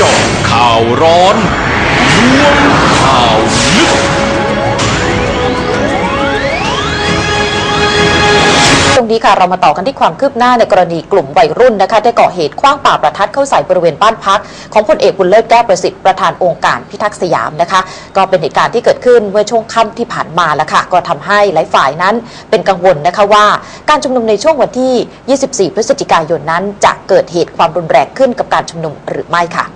จาะข่าวร้อนรวมข่าวลึกตรงนี้ค่ะเรามาต่อกันที่ความคืบหน้าในกรณีกลุ่มวัยรุ่นนะคะได้ก่อเหตุคว้างป่าประทัดเข้าใส่บริเวณบ้านพัก ของพลเอกบุญเลิศแก้วประสิทธิ์ประธานองค์การพิทักษ์สยามนะคะ ก็เป็นเหตุการณ์ที่เกิดขึ้นเมื่อช่วงค่ำที่ผ่านมาแล้วค่ะ ก็ทำให้หลายฝ่ายนั้นเป็นกังวลนะคะว่า การชุมนุมในช่วงวันที่ 24 พฤศจิกายนนั้น จะเกิดเหตุความรุนแรงขึ้นกับการชุมนุมหรือไม่ค่ะ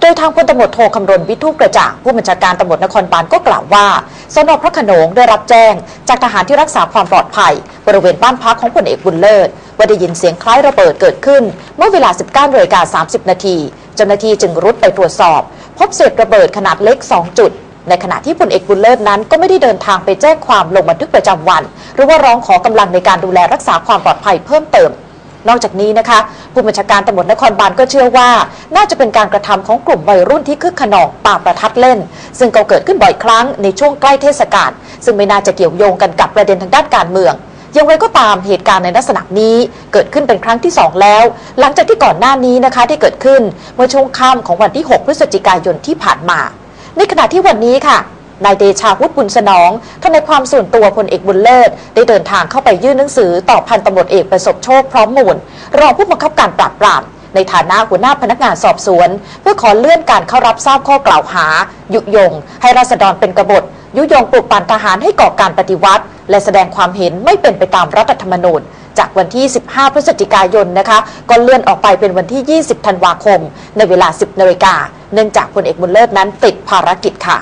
โดยทางพลตำรวจโทคำรณวิทูปกระจ่างผู้บัญชาการตำรวจนครบาลก็กล่าวว่าสนพระขนงได้รับแจ้ง จากทหารที่รักษาความปลอดภัย บริเวณบ้านพักของพลเอกบุญเลิศว่าได้ยินเสียงคล้ายระเบิดเกิดขึ้น เมื่อเวลา 19นาฬิกา30 นาทีเจ้าหน้าที่จึงรุดไปตรวจสอบ พบเศษระเบิดขนาดเล็ก 2 จุด ในขณะที่พลเอกบุญเลิศนั้นก็ไม่ได้เดินทางไปแจ้งความลงบันทึกประจำวัน หรือว่าร้องขอกำลังในการดูแลรักษาความปลอดภัยเพิ่มเติม นอกจากนี้นะคะผู้บัญชาการตำรวจนครบาลก็เชื่อว่า น่าจะเป็นการกระทำของกลุ่มวัยรุ่นที่คึกขนองปาประทัดเล่น ซึ่งก็เกิดขึ้นบ่อยครั้งในช่วงใกล้เทศกาลซึ่งไม่น่าจะเกี่ยวโยงกันกับประเด็นทางด้านการเมืองอย่างไรก็ตามเหตุการณ์ในลักษณะนี้เกิดขึ้นเป็นครั้งที่ 2 แล้ว หลังจากที่ก่อนหน้านี้นะคะที่เกิดขึ้นเมื่อช่วงค่ำของวันที่ 6 พฤศจิกายนที่ผ่านมา ในขณะที่วันนี้ค่ะ นายเดชาวุฒิบุญสนองทนายความส่วนตัวพลเอกบุญเลิศ ได้เดินทางเข้าไปยื่นหนังสือต่อพันตำรวจเอกประสบโชคพร้อมมูล รองผู้บังคับการปราบปรามในฐานะหัวหน้าพนักงานสอบสวน เพื่อขอเลื่อนการเข้ารับทราบข้อกล่าวหา ยุยง ให้ราษฎรเป็นกบฏ ยุยงปลุกปั่นทหารให้ก่อการปฏิวัติ และแสดงความเห็นไม่เป็นไปตามรัฐธรรมนูญจากวันที่ 15 พฤศจิกายนนะคะ ก็เลื่อนออกไปเป็นวันที่ 20 ธันวาคม ในเวลา 10 นาฬิกา เนื่องจากพลเอกบุญเลิศนั้นติดภารกิจค่ะ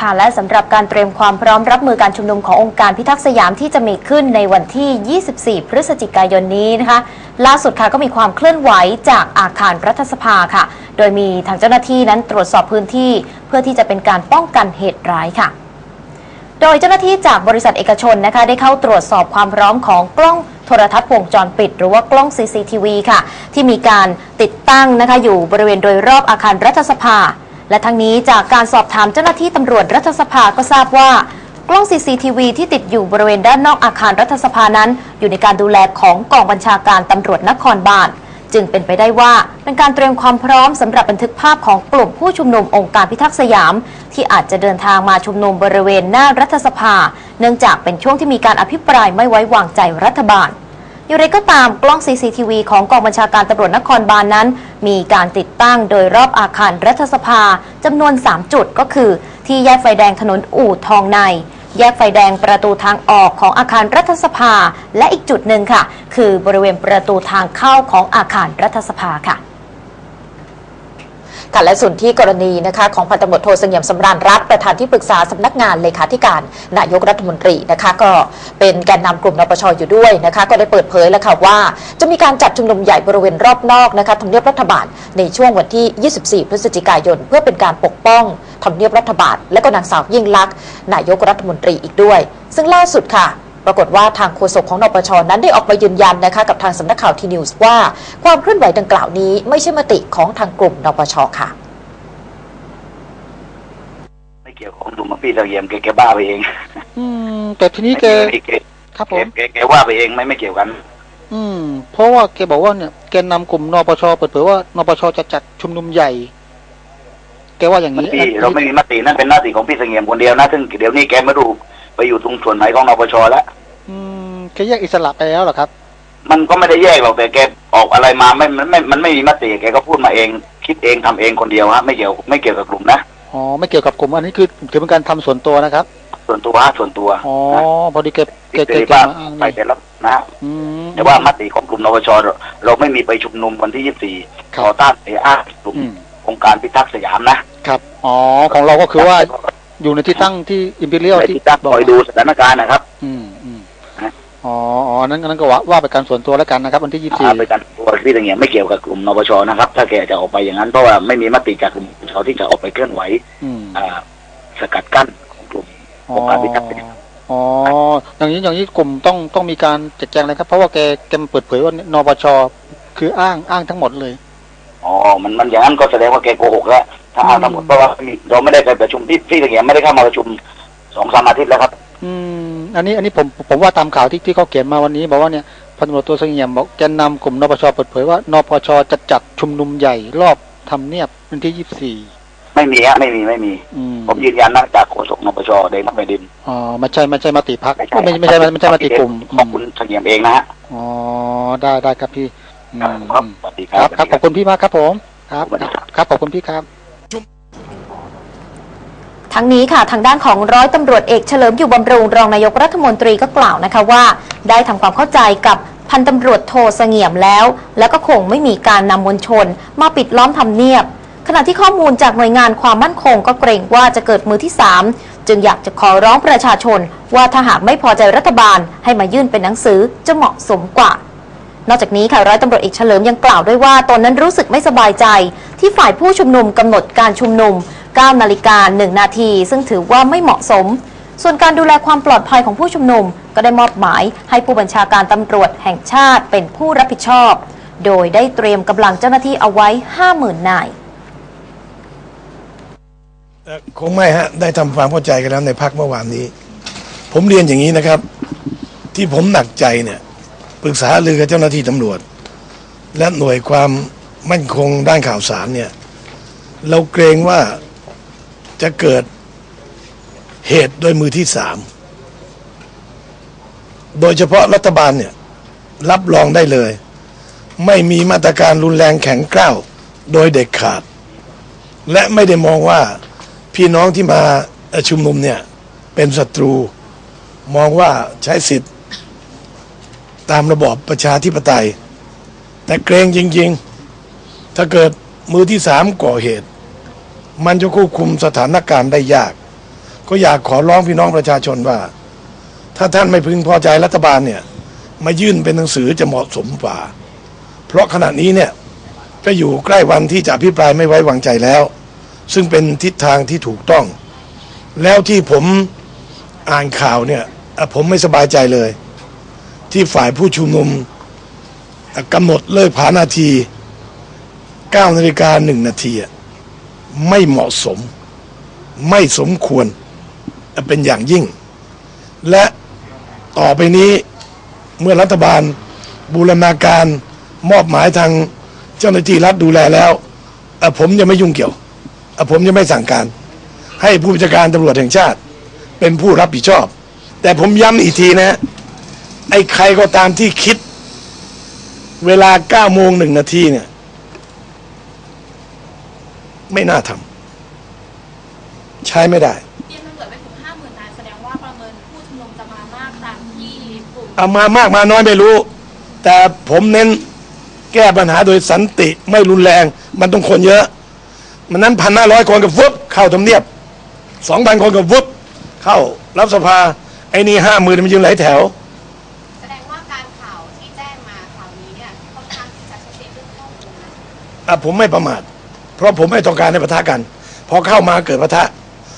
ค่ะ และสำหรับการเตรียมความพร้อมรับมือการชุมนุมขององค์การพิทักษ์สยามที่จะมีขึ้นในวันที่ 24 พฤศจิกายนนี้นะคะ ล่าสุดค่ะก็มีความเคลื่อนไหวจากอาคารรัฐสภาค่ะ โดยมีทางเจ้าหน้าที่นั้นตรวจสอบพื้นที่เพื่อที่จะเป็นการป้องกันเหตุร้ายค่ะ โดยเจ้าหน้าที่จากบริษัทเอกชนนะคะ ได้เข้าตรวจสอบความพร้อมของกล้องโทรทัศน์วงจรปิด หรือว่ากล้อง CCTV ค่ะ ที่มีการติดตั้งนะคะอยู่บริเวณโดยรอบอาคารรัฐสภา และทั้งนี้จากการสอบถามเจ้าหน้าที่ตำรวจรัฐสภาก็ทราบว่า กล้อง CCTV ที่ติดอยู่บริเวณด้านนอกอาคารรัฐสภานั้น อยู่ในการดูแลของกองบัญชาการตำรวจนครบาลจึงเป็นไปได้ว่าเป็นการเตรียมความพร้อมสำหรับบันทึกภาพของกลุ่มผู้ชุมนุมองค์การพิทักษ์สยาม ที่อาจจะเดินทางมาชุมนุมบริเวณหน้ารัฐสภา เนื่องจากเป็นช่วงที่มีการอภิปรายไม่ไว้วางใจรัฐบาล อย่างไรก็ตามกล้อง CCTV ของกองบัญชาการตำรวจนครบาลนนั้น มีการติดตั้งโดยรอบอาคารรัฐสภาจำนวน 3 จุดก็คือ ที่แยกไฟแดงถนนอู่ทองใน แยกไฟแดงประตูทางออกของอาคารรัฐสภา และอีกจุดหนึ่งค่ะ คือบริเวณประตูทางเข้าของอาคารรัฐสภาค่ะ ค่ะและส่วนที่กรณีนะคะของพันตำรวจโทเสงี่ยมสำราญรัฐประธานที่ปรึกษาสำนักงานเลขาธิการนายกรัฐมนตรีนะคะก็เป็นแกนนำกลุ่มนปชอยู่ด้วยนะคะก็ได้เปิดเผยแล้วค่ะว่า จะมีการจัดชุมนุมใหญ่บริเวณรอบนอกนะคะทำเนียบรัฐบาลในช่วงวันที่ 24 พฤศจิกายน เพื่อเป็นการปกป้องทำเนียบรัฐบาล และก็นางสาวยิ่งลักษณ์นายกรัฐมนตรีอีกด้วย ซึ่งล่าสุดค่ะ ปรากฏว่าทางโฆษกของนปชนั้นได้ออกมายืนยันนะคะกับทางสำนักข่าวทีนิวส์ว่า ความเคลื่อนไหวดังกล่าวนี้ไม่ใช่มติของทางกลุ่มนปชค่ะ ไม่เกี่ยวของลุงพี่เสงี่ยมแกแกบ้าไปเองอืม แต่ทีนี้แกไม่เกี่ยวครับแกผมแกแกว่าไปเองไม่ไม่เกี่ยวกัน อืม เพราะว่าแกบอกว่าเนี่ยแกนนำกลุ่มนปชเปิดเผยว่านปชจะจัดชุมนุมใหญ่แกว่าอย่างนี้พี่อันเราไม่มีมตินั่นเป็นหน้าที่ของพี่เสงี่ยมคนเดียวนะซึ่งเดี๋ยวนี้แกไม่รู้ ไปอยู่ตรงส่วนไหนของนปชแล้วอืมแกแยกอิสระไปแล้วเหรอครับ มันก็ไม่ได้แยกหรอกแต่แกออกอะไรมาไม่มันไม่มันไม่มีมติแกก็พูดมาเอง คิดเองทำเองคนเดียวฮะไม่เกี่ยวไม่เกี่ยวกับกลุ่มนะอ๋อไม่เกี่ยวกับกลุ่มอันนี้คือถือเป็นการทำส่วนตัวนะครับ ส่วนตัวฮะส่วนตัวอ๋อนะพอดีแกแกพี่แกเสรีแกภาพมาอ้างไปนี่แต่ละนะอืมแต่ว่ามติของกลุ่มนปชเราเราไม่มีไปชุมนุมวันที่24ครับต่อต้านไอ้อ้างกลุ่มอืมองค์การพิทักษ์สยามนะครับ อ๋อ ของเราก็คือว่า อยู่ในที่ตั้งที่อิมพีเรียลในที่ที่ตั้งบอคกอยดูสถานการณ์นะครับ อืมอืมฮะอ๋ออ๋อนั้นนั้นก็ว่าว่าไปการส่วนตัวแล้วกันนะครับ วันที่ยี่สิบสี่อ่าไปกันตัวพี่ตะเงียบไม่เกี่ยวกับกลุ่มนปชนะครับ ถ้าแกจะออกไปอย่างนั้นเพราะว่าไม่มีมติจากกลุ่มเขาที่จะออกไปเคลื่อนไหวอืมอ่า สกัดกั้นของกลุ่มอ๋อองค์การพิทักษ์อ๋ออย่างนี้อย่างนี้กลุ่มต้องต้องมีการจัดแจงเลยครับ เพราะว่าแกแกมาเปิดเผยว่านปชคืออ้างอ้างทั้งหมดเลยอ๋อมันมันอย่างนั้นก็แสดงว่าแกโกหกแล้ว ถ้าอ้างทั้งหมดเพราะว่ามีเราไม่ได้ไปประชุมพี่พี่ตะเงียบไม่ได้เข้ามาประชุมสองสามอาทิตย์แล้วครับ อืม อันนี้อันนี้ผมผมว่าตามข่าวที่ที่เขาเขียนมาวันนี้ บอกว่าเนี่ยพันตำรวจโทเสงี่ยมบอกแกนนำกลุ่มนปชเปิดเผยว่านปชจะจัดชุมนุมใหญ่รอบทำเนียบวันที่ยี่สิบสี่ไม่มีฮะไม่มีไม่มีอืมผมยืนยันนะจากโฆษกนปชเด็กนักแผ่นดินอ๋อไม่ใช่ไม่ใช่มติพักไม่ใช่ไม่ไม่ใช่ไม่ใช่มติกลุ่มขอบคุณเสงี่ยมเองนะฮะอ๋อได้ได้ครับพี่อืมครับอืมสวัสดีคครัรับบครับขอบคุณพี่มากครับผมครับสวัสดีครับครับขอบคุณพี่ครับ ทั้งนี้ค่ะทางด้านของร้อยตำรวจเอกเฉลิมอยู่บำรุงรองนายกรัฐมนตรีก็กล่าวนะคะว่า ได้ทำความเข้าใจกับพันตำรวจโทเสงี่ยมแล้ว แล้วก็คงไม่มีการนำมวลชน มาปิดล้อมทำเนียบ ขณะที่ข้อมูลจากหน่วยงานความมั่นคงก็เกรงว่าจะเกิดมือที่ 3 จึงอยากจะขอร้องประชาชน ว่าถ้าหากไม่พอใจรัฐบาล ให้มายื่นเป็นหนังสือจะเหมาะสมกว่านอกจากนี้ค่ะร้อยตำรวจเอกเฉลิมยังกล่าวด้วยว่าตนนั้นรู้สึกไม่สบายใจ ที่ฝ่ายผู้ชุมนุมกำหนดการชุมนุม 9นาฬิกา1นาทีซึ่งถือว่าไม่เหมาะสม ส่วนการดูแลความปลอดภัยของผู้ชุมนุม ก็ได้มอบหมายให้ผู้บัญชาการตำรวจแห่งชาติเป็นผู้รับผิดชอบ โดยได้เตรียมกำลังเจ้าหน้าที่เอาไว้ 50,000นายคงไม่ฮะได้ทำความเข้าใจกันแล้วในพักเมื่อวานนี้ ผมเรียนอย่างนี้นะครับ ที่ผมหนักใจเนี่ยปรึกษาลือกับเจ้าหน้าที่ตำรวจ และหน่วยความมั่นคงด้านข่าวสารเนี่ย เราเกรงว่า จะเกิดเหตุโดยมือที่สาม โดยเฉพาะรัฐบาลเนี่ย รับรองได้เลย ไม่มีมาตรการรุนแรงแข็งกร้าวโดยเด็ดขาด และไม่ได้มองว่าพี่น้องที่มาชุมนุมเนี่ย เป็นศัตรู มองว่าใช้สิทธิ์ตามระบอบประชาธิปไตย แต่เกรงจริง ๆ ถ้าเกิดมือที่สามก่อเหตุ มันจะควบคุมสถานการณ์ได้ยาก ก็อยากขอร้องพี่น้องประชาชนว่า ถ้าท่านไม่พึงพอใจรัฐบาลเนี่ย มายื่นเป็นหนังสือจะเหมาะสมกว่า เพราะขณะนี้เนี่ยก็อยู่ใกล้วันที่จะอภิปรายไม่ไว้วางใจแล้ว ซึ่งเป็นทิศทางที่ถูกต้อง แล้วที่ผมอ่านข่าวเนี่ยผมไม่สบายใจเลย ที่ฝ่ายผู้ชุมนุมกำหนดเลิกผานาที9นาฬิกาหนึ่งนาทีอะ ไม่เหมาะสม ไม่สมควรเป็นอย่างยิ่ง และต่อไปนี้เมื่อรัฐบาลบูรณาการมอบหมายทางเจ้าหน้าที่รัฐดูแลแล้วผมจะไม่ยุ่งเกี่ยวผมจะไม่สั่งการ ให้ผู้บัญชาการตำรวจแห่งชาติ เป็นผู้รับผิดชอบ แต่ผมย้ำอีกทีนะ ไอ้ใครก็ตามที่คิด เวลาเก้าโมงหนึ่งนาทีเนี่ย ไม่น่าทำใช้ไม่ได้เตรียมตำรวจไปถึงห้าหมื่นนายแสดงว่าประเมินผู้ชุมนุมจะมามากตามที่กลุ่มเอามามากมาน้อยไม่รู้ แต่ผมเน้นแก้ปัญหาโดยสันติไม่รุนแรง มันต้องคนเยอะ มันนั้นพันห้าร้อยคนกับวุบเข้าทำเนียบสองพันคนกับวุบเข้ารับสภาไอ้นี่ห้าหมื่นมันยืนหลายแถว แสดงว่าการข่าวที่แจ้งมาข่าวนี้เนี่ยค่อนข้างที่จะชัดเจนเรื่องข้อมูลนะ อะผมไม่ประมาท เพราะผมไม่ต้องการให้ปะทะกัน พอเข้ามาเกิดปะทะ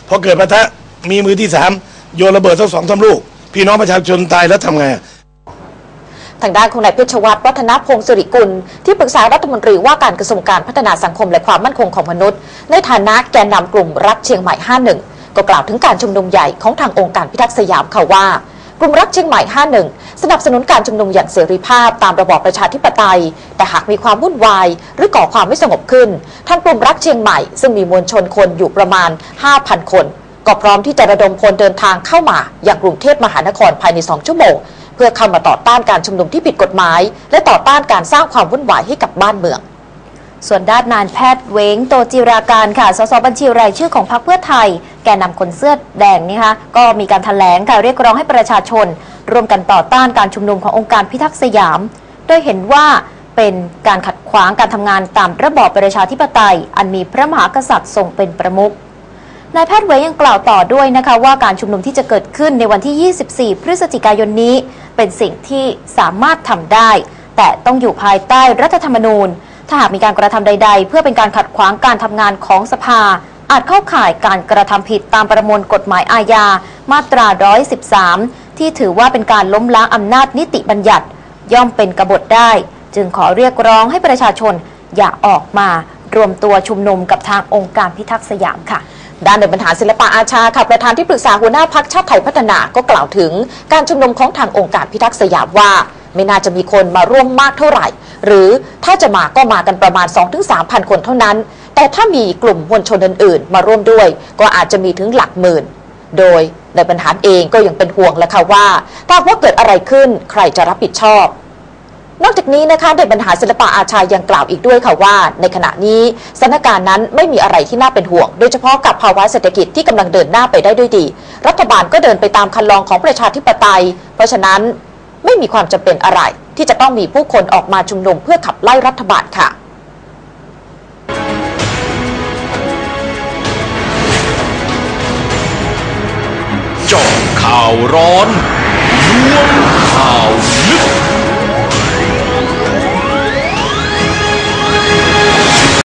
พอเกิดปะทะมีมือที่สามโยนระเบิดสักสองสาลูก พี่น้องประชาชนตายแล้วทำไงทางด้านของนายเพชรวัตรวัฒนพงศ์สิริกุล ที่ปรึกษารัฐมนตรีว่าการกระทรวงการพัฒนาสังคมและความมั่นคงของมนุษย์ ในฐานะแกนนำกลุ่มรักเชียงใหม่ 51 ก็กล่าวถึงการชุมนุมใหญ่ของทางองค์การพิทักษ์สยามค่ะว่า กลุ่มรักเชียงใหม่ 51 สนับสนุนการชุมนุมอย่างเสรีภาพตามระบอบประชาธิปไตย แต่หากมีความวุ่นวาย หรือก่อความไม่สงบขึ้น ทางกลุ่มรักเชียงใหม่ ซึ่งมีมวลชนคนอยู่ประมาณ 5,000 คน ก็พร้อมที่จะระดมพลเดินทางเข้ามาอย่างกรุงเทพมหานครภายใน 2 ชั่วโมง เพื่อเข้ามาต่อต้านการชุมนุมที่ผิดกฎหมาย และต่อต้านการสร้างความวุ่นวายให้กับบ้านเมือง ส่วนด้านนายแพทย์เวงโตจิราการค่ะ สสบัญชีรายชื่อของพรรคเพื่อไทย แกนนำคนเสื้อแดงนี่คะก็มีการถแถลงค่ะเรียกร้องให้ประชาชน ร่วมกันต่อต้านการชุมนุมขององค์การพิทักษ์สยาม โดยเห็นว่าเป็นการขัดขวางการทำงานตามระบอบประชาธิปไตย อันมีพระมหากษัตริย์ทรงเป็นประมุขนายแพทย์เวย์ยังกล่าวต่อด้วยนะคะว่าการชุมนุมที่จะเกิดขึ้นในวันที่ 24 พฤศจิกายนนี้ เป็นสิ่งที่สามารถทำได้ แต่ต้องอยู่ภายใต้รัฐธรรมนูญ ถ้าหากมีการกระทำใด ๆ เพื่อเป็นการขัดขวางการทำงานของสภา อาจเข้าข่ายการกระทำผิดตามประมวลกฎหมายอาญา มาตรา 113 ที่ถือว่าเป็นการล้มล้างอำนาจนิติบัญญัติ ย่อมเป็นกบฏได้ จึงขอเรียกร้องให้ประชาชนอย่าออกมารวมตัวชุมนุมกับทางองค์การพิทักษ์สยามค่ะด้านในบรรหาศิลปะอาชาค่ะประธานที่ปรึกษาหัวหน้าพักชาติไทยพัฒนาก็กล่าวถึง การชุมนุมของทางองค์การพิทักษ์สยามว่า ไม่น่าจะมีคนมาร่วมมากเท่าไหร่ หรือถ้าจะมาก็มากันประมาณ 2-3,000 คนเท่านั้น แต่ถ้ามีกลุ่มมวลชนอื่นๆ มาร่วมด้วย ก็อาจจะมีถึงหลักหมื่น โดยในบรรหารเองก็ยังเป็นห่วงแล้วค่ะว่า ถ้าว่าเกิดอะไรขึ้นใครจะรับผิดชอบนอกจากนี้นะคะเด็กบรรหารศิลปะอาชายังกล่าวอีกด้วยค่ะว่า ในขณะนี้สถานการณ์นั้นไม่มีอะไรที่น่าเป็นห่วง โดยเฉพาะกับภาวะเศรษฐกิจที่กำลังเดินหน้าไปได้ด้วยดี รัฐบาลก็เดินไปตามคันลองของประชาธิปไตย เพราะฉะนั้นไม่มีความจำเป็นอะไร ที่จะต้องมีผู้คนออกมาชุมนุมเพื่อขับไล่รัฐบาลค่ะจาะข่าวร้อนล้วงข่าวลึก